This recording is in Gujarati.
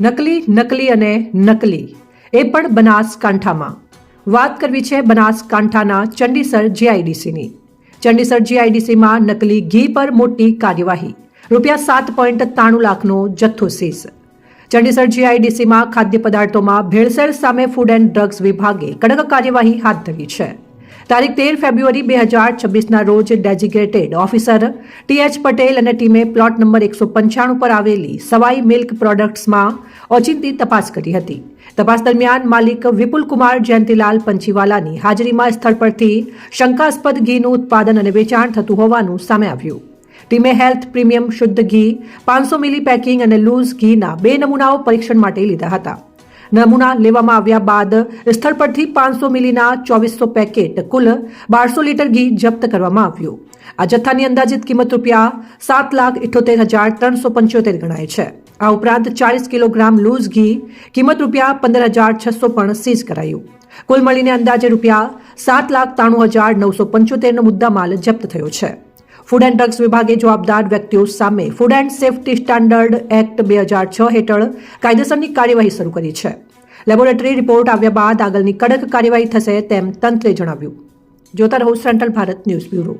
નકલી નકલી અને નકલી. એ પણ બનાસકાંઠામાં. વાત કરવી છે બનાસકાંઠાના ચંડીસર જીઆઈડીસીની. ચંડીસર જીઆઈડીસીમાં નકલી ઘી પર મોટી કાર્યવાહી. રૂપિયા સાત પોઈન્ટ ત્રાણું લાખનો જથ્થો સીઝ. ચંડીસર જીઆઈડીસીમાં ખાદ્ય પદાર્થોમાં ભેળસેળ સામે ફૂડ એન્ડ ડ્રગ્સ વિભાગે કડક કાર્યવાહી હાથ ધરી છે. તારીખ તેર ફેબ્રુઆરી બે હજાર છવ્વીસના રોજ designated officer T H Patel અને ટીમે પ્લોટ નંબર એકસો પંચાણું પર આવેલી સવાઈ મિલ્ક પ્રોડક્ટ્સમાં ઓચિંતી તપાસ કરી હતી. તપાસ દરમિયાન માલિક વિપુલ કુમાર જયંતિલાલ પંચીવાલાની હાજરીમાં સ્થળ પરથી શંકાસ્પદ ઘીનું ઉત્પાદન અને વેચાણ થતું હોવાનું સામે આવ્યું. ટીમે હેલ્થ પ્રીમિયમ શુદ્ધ ઘી, પાંચસો મિલી પેકિંગ અને લૂઝ ઘીના બે નમૂનાઓ પરીક્ષણ માટે લીધા હતા. નમૂના લેવામાં આવ્યા બાદ સ્થળ પરથી પાંચસો મિલીના ચોવીસો પેકેટ કુલ બારસો લીટર ઘી જપ્ત કરવામાં આવ્યું. આ જથ્થાની અંદાજિત કિંમત રૂપિયા સાત લાખ ઇઠોતેર હજાર ત્રણસો પંચોતેર ગણાય છે. આ ઉપરાંત ચાલીસ કિલોગ્રામ લૂઝ ઘી કિંમત રૂપિયા પંદર હજાર છસો પણ સીઝ કરાયું. કુલ મળીને અંદાજે રૂપિયા સાત લાખ ત્રાણું હજાર નવસો પંચોતેરનો મુદ્દામાલ જપ્ત થયો છે. ફૂડ એન્ડ ડ્રગ્સ વિભાગે જવાબદાર વ્યક્તિઓ સામે food and safety standard act બે હજાર છ હેઠળ કાયદેસરની કાર્યવાહી શરૂ કરી છે. લેબોરેટરી રિપોર્ટ આવ્યા બાદ આગળની કડક કાર્યવાહી થશે તેમ તંત્રે જણાવ્યું. જોતા રહો સેન્ટ્રલ ભારત ન્યૂઝ બ્યુરો